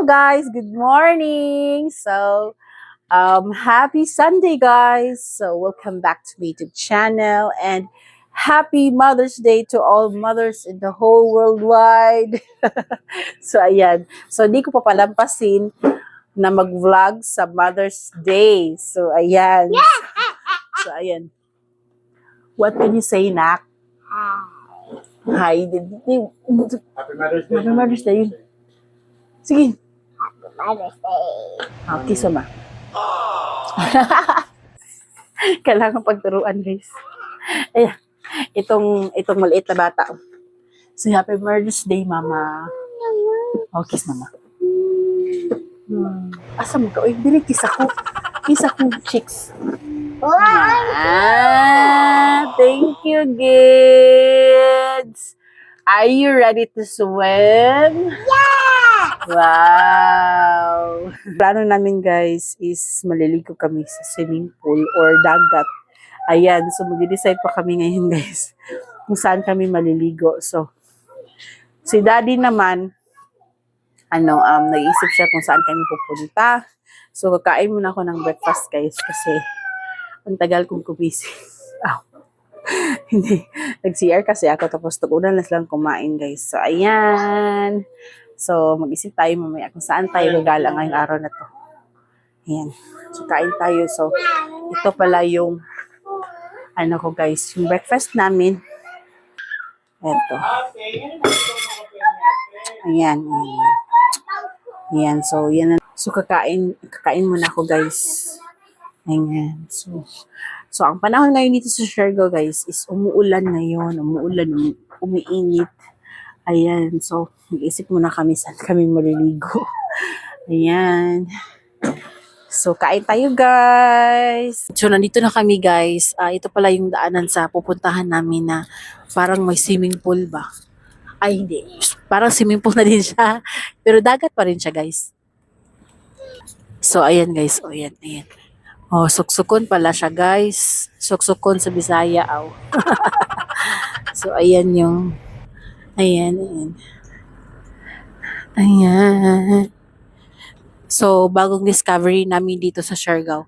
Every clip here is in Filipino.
Hello guys, good morning. So, um, happy Sunday guys. So, welcome back to my YouTube channel and happy Mother's Day to all mothers in the whole worldwide. so, ayan. So, hindi ko pa palampasin na mag-vlog sa Mother's Day. So, ayan. So, ayan. What can you say, Nak? Hi. Di- di- Happy Mother's Day. Happy Mother's Day. Sige. Mother's Day. Ah, kiss mo ma. Kailangan pagturuan, guys. Ayan. Itong, itong maliit na bata. So, happy Mother's Day, mama. Oh, kiss mama. Hmm. Asa mo ka? Uy, dili, kiss ako. Kiss ako, chicks. Ah, thank you, kids. Are you ready to swim? Yeah! Wow! Plano namin guys is maliligo kami sa swimming pool or dagat. Ayan, so mag-decide pa kami ngayon guys kung saan kami maliligo. So, si daddy naman, ano, um, nag-iisip siya kung saan kami pupunta. So, kakain muna ako ng breakfast guys kasi ang tagal kong kumising. Ow. Hindi. Nag-CR kasi ako tapos tugunan na silang kumain guys. So, ayan. So, mag-isip tayo mamaya kung saan tayo gagala ngayong araw na to. Ayan. So, kain tayo. So, ito pala yung ano ko guys, yung breakfast namin. Ito. Ayan. Ayan. Ayan. So, yan. na- So, kakain, kakain muna ako guys. Ayan. So, so ang panahon ngayon dito sa Siargao guys is umuulan ngayon. Umuulan, umi- umiinit. Ayan. So, mag-isip muna kami saan kami maliligo. Ayan. So, kain tayo guys. So, nandito na kami guys. Ah, ito pala yung daanan sa pupuntahan namin na parang may swimming pool ba? Ay, hindi. Parang swimming pool na din siya. Pero dagat pa rin siya guys. So, ayan guys. O, ayan, ayan. Oh, suksukon pala siya guys. Suksukon sa Bisaya, aw. so, ayan yung Ayan, ayan. Ayan. So, bagong discovery namin dito sa Siargao.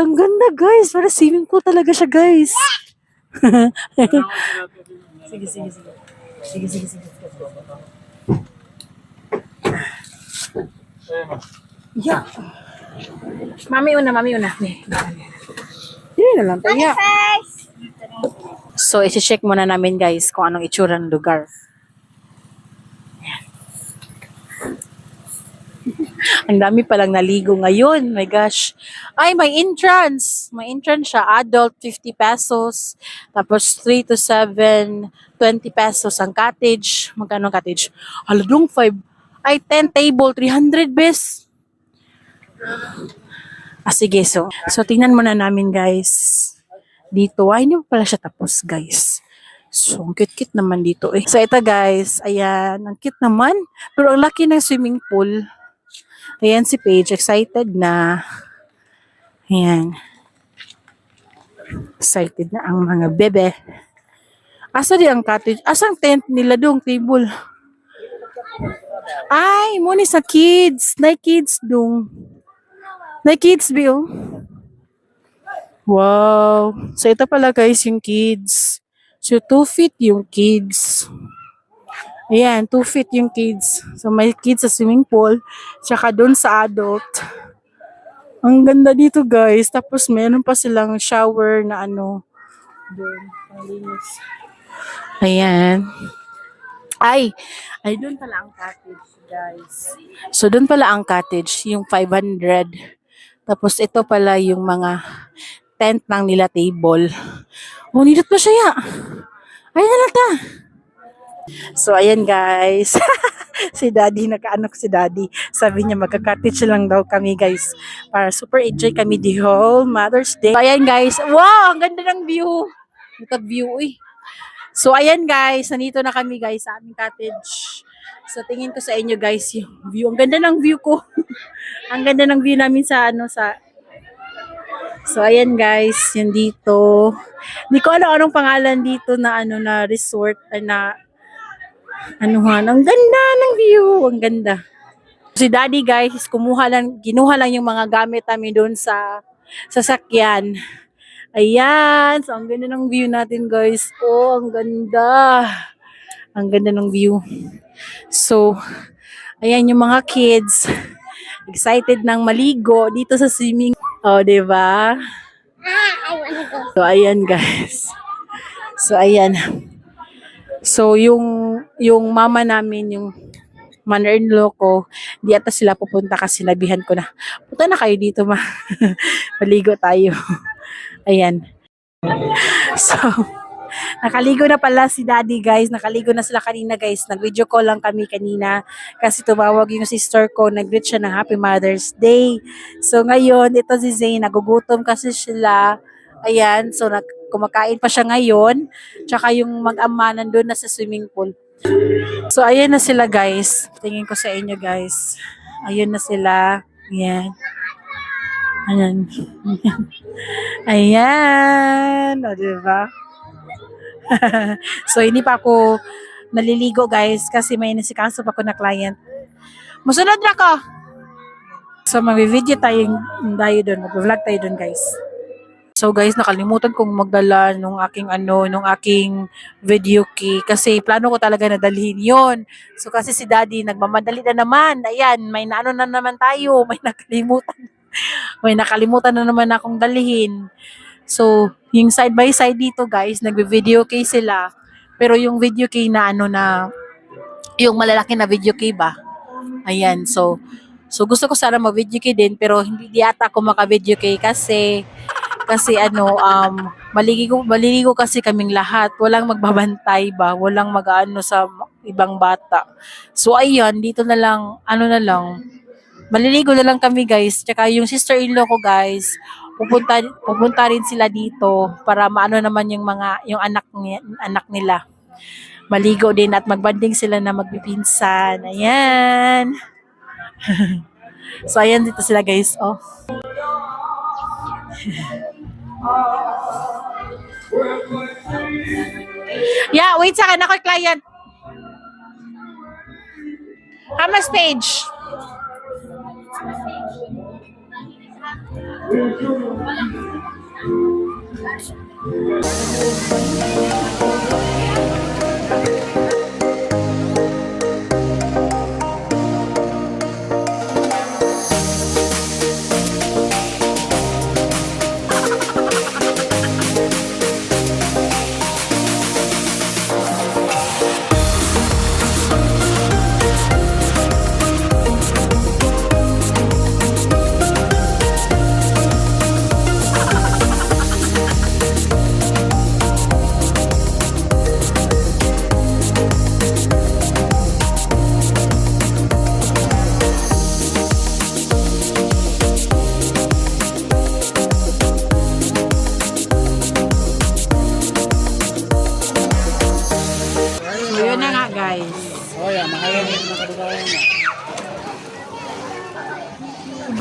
Ang ganda guys. Para swimming pool talaga siya guys. sige, sige, sige. Sige, sige, sige. Yeah. Mami una, mami una. Hindi na lang tayo. So, isi-check muna namin guys kung anong itsura ng lugar. Ang dami palang naligo ngayon. My gosh. Ay, may entrance. May entrance siya. Adult, 50 pesos. Tapos, 3 to 7, 20 pesos ang cottage. Magkano ang cottage? Haladong 5. Ay, 10 table, 300 bes. Ah, sige. So, so tingnan muna namin guys dito. Ay, hindi pa pala siya tapos, guys. So, ang cute-cute naman dito eh. So, ito guys, ayan, ang cute naman. Pero ang laki ng swimming pool. Ayan si Paige, excited na. Ayan. Excited na ang mga bebe. Asa di ang cottage? Asang tent nila dong table? Ay, muna sa kids. Na kids dong. Na kids, Bill. Wow. So, ito pala guys yung kids. So, 2 feet yung kids. Ayan, 2 feet yung kids. So, may kids sa swimming pool. Tsaka doon sa adult. Ang ganda dito guys. Tapos, meron pa silang shower na ano. Doon. Malinis. Ayan. Ay, ay doon pala ang cottage guys. So, doon pala ang cottage. Yung 500. Tapos, ito pala yung mga tent lang nila table. Oh, nindot pa siya ya. Ay, nalata. So, ayan guys. si daddy, nakaano ko si daddy. Sabi niya, magka-cottage lang daw kami guys. Para super enjoy kami the whole Mother's Day. So, ayan guys. Wow, ang ganda ng view. Ito view eh. So, ayan guys. Nandito na kami guys sa aming cottage. So, tingin ko sa inyo guys yung view. Ang ganda ng view ko. ang ganda ng view namin sa ano sa So, ayan guys, yun dito. Hindi ko alam anong pangalan dito na ano na resort na anuhan. Ang ganda ng view. Ang ganda. Si daddy guys, kumuha lang, ginuha lang yung mga gamit namin doon sa sasakyan. Ayan. So, ang ganda ng view natin guys. Oh, ang ganda. Ang ganda ng view. So, ayan yung mga kids. Excited nang maligo dito sa swimming. Oh, di ba? Ah, go. So, ayan guys. So, ayan. So, yung, yung mama namin, yung mother-in-law ko, di ata sila pupunta kasi nabihan ko na, punta na kayo dito ma. Maligo tayo. ayan. So, nakaligo na pala si daddy guys. Nakaligo na sila kanina guys. Nag-video call lang kami kanina kasi tumawag yung sister ko. Nag-greet siya ng Happy Mother's Day. So ngayon, ito si Zane, nagugutom kasi sila. Ayan, so nag kumakain pa siya ngayon. Tsaka yung mag-ama nandun na sa swimming pool. So ayan na sila guys. Tingin ko sa inyo guys. Ayun na sila. Ayan. Ayan. Ayan. O, diba? so, hindi pa ako naliligo guys kasi may nasikaso pa ko na client. Musunod na ko! So, mag-video tayo, tayo doon. Mag-vlog tayo doon guys. So guys, nakalimutan kong magdala nung aking ano, nung aking video key kasi plano ko talaga na dalhin 'yon. So kasi si Daddy nagmamadali na naman. Ayan, may naano na naman tayo, may nakalimutan. may nakalimutan na naman akong dalhin. So, yung side by side dito guys, nagbe-video key sila. Pero yung video key na ano na yung malalaki na video key ba? Ayan, so So gusto ko sana mag-video kay din pero hindi di ata ako maka-video kay kasi kasi ano um maliligo maliligo kasi kaming lahat. Walang magbabantay ba? Walang mag-ano sa ibang bata. So ayun dito na lang ano na lang maliligo na lang kami guys. Tsaka yung sister-in-law ko guys pupunta pupunta rin sila dito para maano naman yung mga yung anak ni, anak nila. Maligo din at magbanding sila na magpipinsan. Ayan. So, ayan dito sila guys. Oh. yeah, wait sa akin. Ako yung client. Hamas page. So,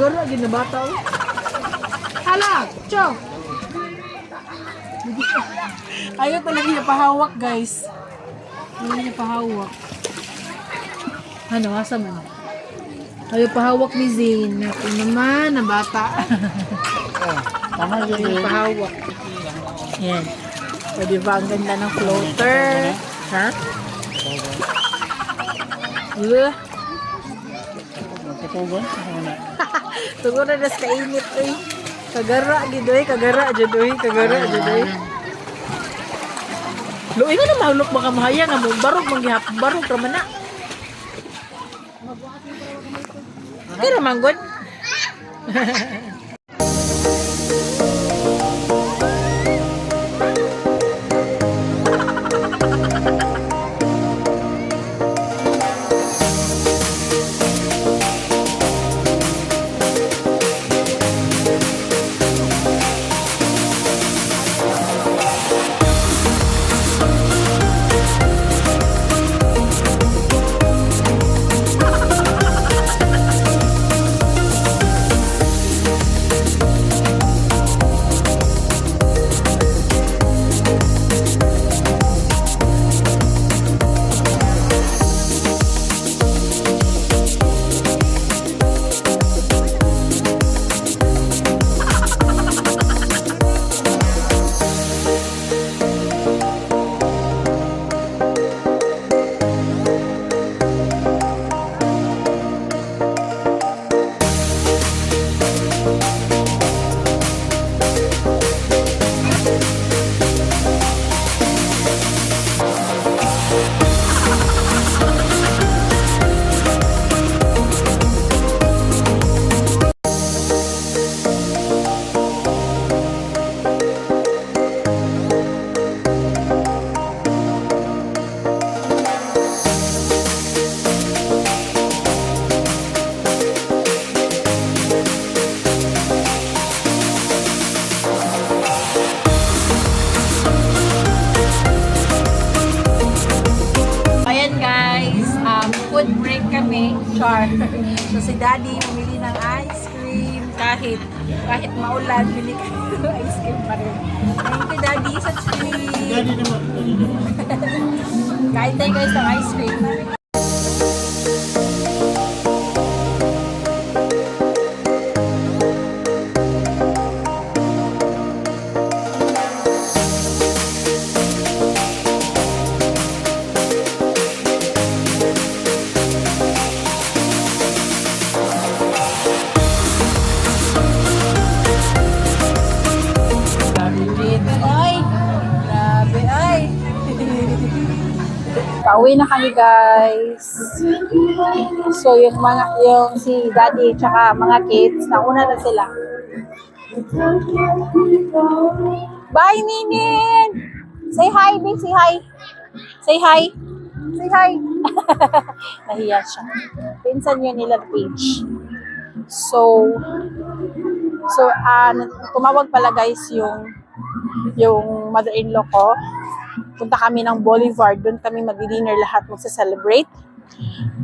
Siguro, ginabata ko. Hala! Cho! Ayaw talaga niya pahawak, guys. Ayaw niya pahawak. Ano, asa man? Ayaw pahawak ni Zane. Ako naman, na bata. Tama yun Ayaw pahawak. Yan. O, di ba? Ang ganda ng floater. Ha? Uh, Magkatugon? Ano na? siguro na kainit, eh. Kagara, gidoy. Kagara, gidoy. Kagara, gidoy. Luoy nga na mahulok baka mahaya nga mo barog manggihap barog ra man na. Kaya man si Daddy bumili ng ice cream kahit kahit maulan, bili ng ice cream pa rin. Thank you Daddy sa treat. Daddy naman. Kain tayo guys ng ice cream. Pauwi na kami guys. So yung mga yung si daddy tsaka mga kids nauna na sila. Bye Ninin! Say hi, Big. Say hi. Say hi. Say hi. Nahiya siya. Pinsan yun nila Paige. So, so ah tumawag pala guys yung yung mother-in-law ko. Punta kami ng Boulevard. Doon kami mag-dinner lahat magsa-celebrate.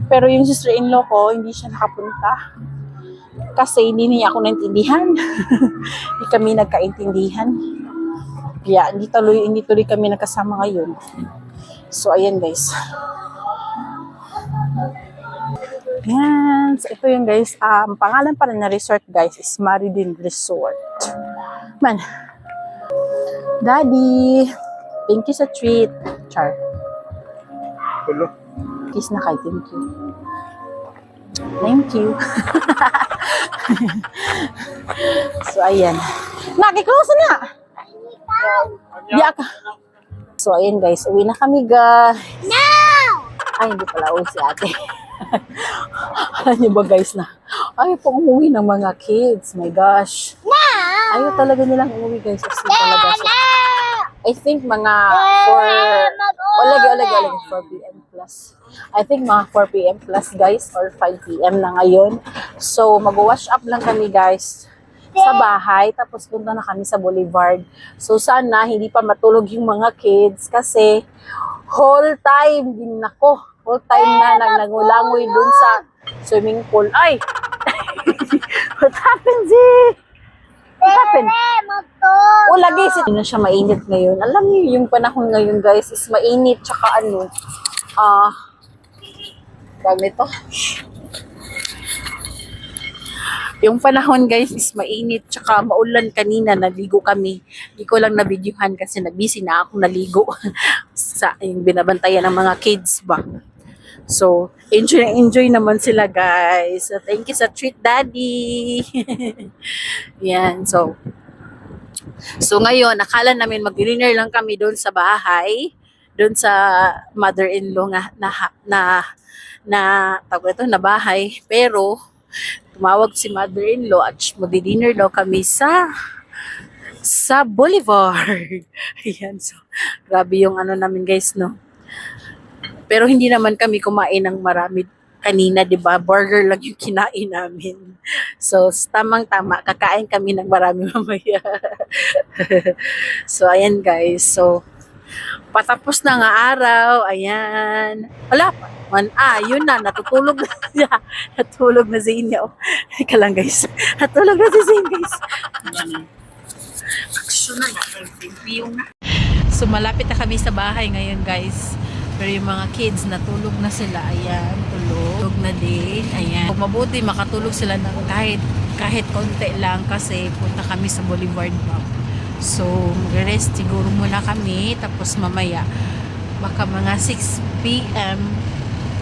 Pero yung sister-in-law ko, hindi siya nakapunta. Kasi hindi niya ako naintindihan. hindi kami nagkaintindihan. Kaya hindi tuloy, hindi tuloy kami nagkasama ngayon. So, ayan guys. Yan. So, ito yung guys. Um, pangalan pa rin na resort guys is Maridin Resort. Man, Daddy, thank you sa treat. Char. Tulo. Kiss na kay thank you. Thank you. so, ayan. Nakiklose na! Yak! So, ayan guys. Uwi na kami guys. No! Ay, hindi pala uwi si ate. Alam niyo ba guys na ayaw po umuwi ng mga kids. My gosh. No! Ayaw talaga nilang umuwi guys. As in talaga. No! I think mga 4, olagi, olagi, olagi, 4 p.m. plus. I think mga 4 p.m. plus guys or 5 p.m. na ngayon. So, mag-wash up lang kami guys sa bahay tapos punta na kami sa boulevard. So, sana hindi pa matulog yung mga kids kasi whole time din ako. Whole time na nag nangulangoy dun sa swimming pool. Ay! What happened, Zee? What happened? O, lagi si na siya mainit ngayon. Alam niyo, yung panahon ngayon, guys, is mainit, tsaka ano, ah, tawag nito. Yung panahon, guys, is mainit, tsaka maulan kanina, naligo kami. Hindi ko lang nabidyohan kasi nabisi na ako naligo sa yung binabantayan ng mga kids ba. So, enjoy na enjoy naman sila, guys. So, thank you sa treat, daddy. Yan, so, So ngayon, akala namin mag-dinner lang kami doon sa bahay, doon sa mother-in-law nga na na na tawag ito na bahay. Pero tumawag si mother-in-law at mag-dinner daw kami sa sa Boulevard. Ayan, so grabe yung ano namin guys, no. Pero hindi naman kami kumain ng marami kanina, 'di ba? Burger lang yung kinain namin. So, tamang-tama, kakain kami ng marami mamaya. so, ayan guys. So, patapos na nga araw. Ayan. Wala pa. Man, ah, yun na. Natutulog na siya. Natulog na si Inyo. Ika lang guys. Natulog na si Zane guys. Action na na. So, malapit na kami sa bahay ngayon guys. Pero yung mga kids, natulog na sila. Ayan, tulog. Tulog na din. Ayan. Kung mabuti, makatulog sila ng kahit, kahit konti lang kasi punta kami sa Boulevard Mall. So, mag-rest siguro muna kami. Tapos mamaya, baka mga 6 p.m.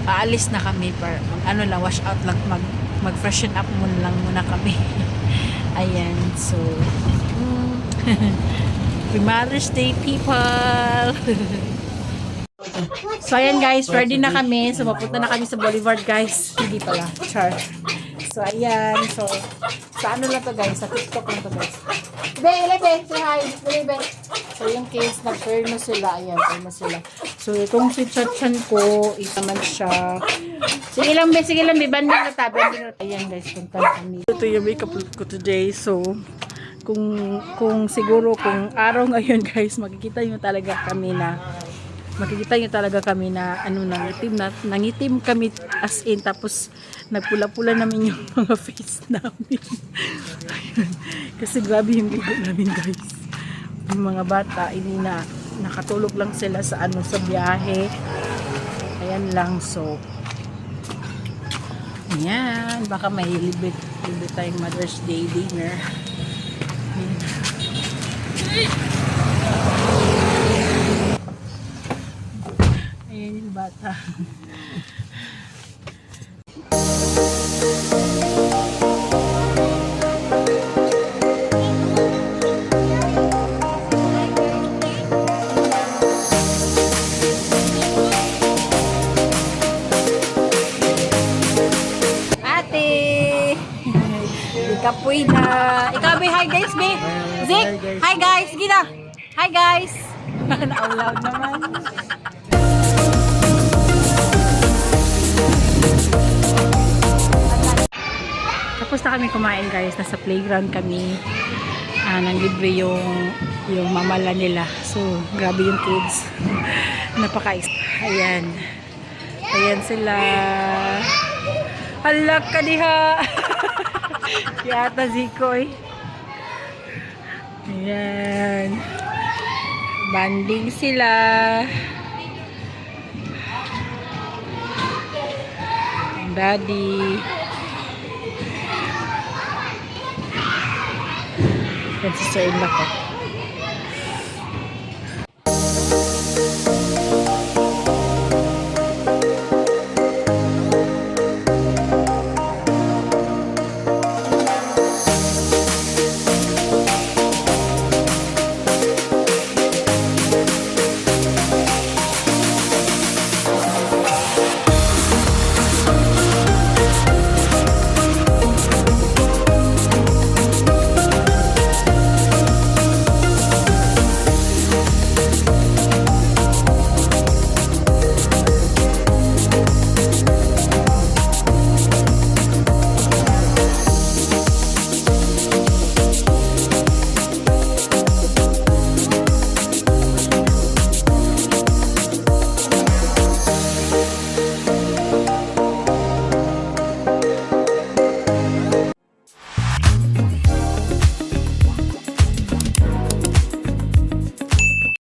aalis na kami. Para, ano lang, wash out lang. Mag, mag-freshen up muna lang muna kami. Ayan. So, mm, Happy Mother's Day, people! So, ayan guys, ready na kami. So, mapunta na kami sa Boulevard, guys. Hindi pala. Char. So, ayan. So, sa ano lang to, guys? Sa TikTok lang to, guys. Be, ilebe, say hi. Ilebe. So, yung case, nag-perno sila. Ayan, perno sila. So, itong si Chachan ko, is naman siya. Sige lang, be. Sige lang, be. Banding na ta. Na. Ayan, guys. Punta na kami. Ito yung makeup look ko today. So, kung kung siguro kung araw ngayon guys makikita nyo talaga kami na makikita niyo talaga kami na ano nangitim na nangitim kami as in tapos nagpula-pula namin yung mga face namin. Kasi grabe yung ligo namin guys. Yung mga bata hindi na nakatulog lang sila sa ano sa biyahe. Ayan lang so Ayan, baka may libre, libre tayong Mother's Day dinner. Ayan yung bata. Ate! Ikapoy na. Ikaw, be, hi guys, be. Zik, hi guys. Sige na. Hi guys. Na-loud naman. Tapos na kami kumain guys. Nasa playground kami. Ah, nang libre yung yung mamala nila. So, grabe yung kids. Napaka Ayan. Ayan sila. Hala ka diha. Yata Zikoy. Ayan. Banding sila. Daddy. Yan si Sir Inla ko.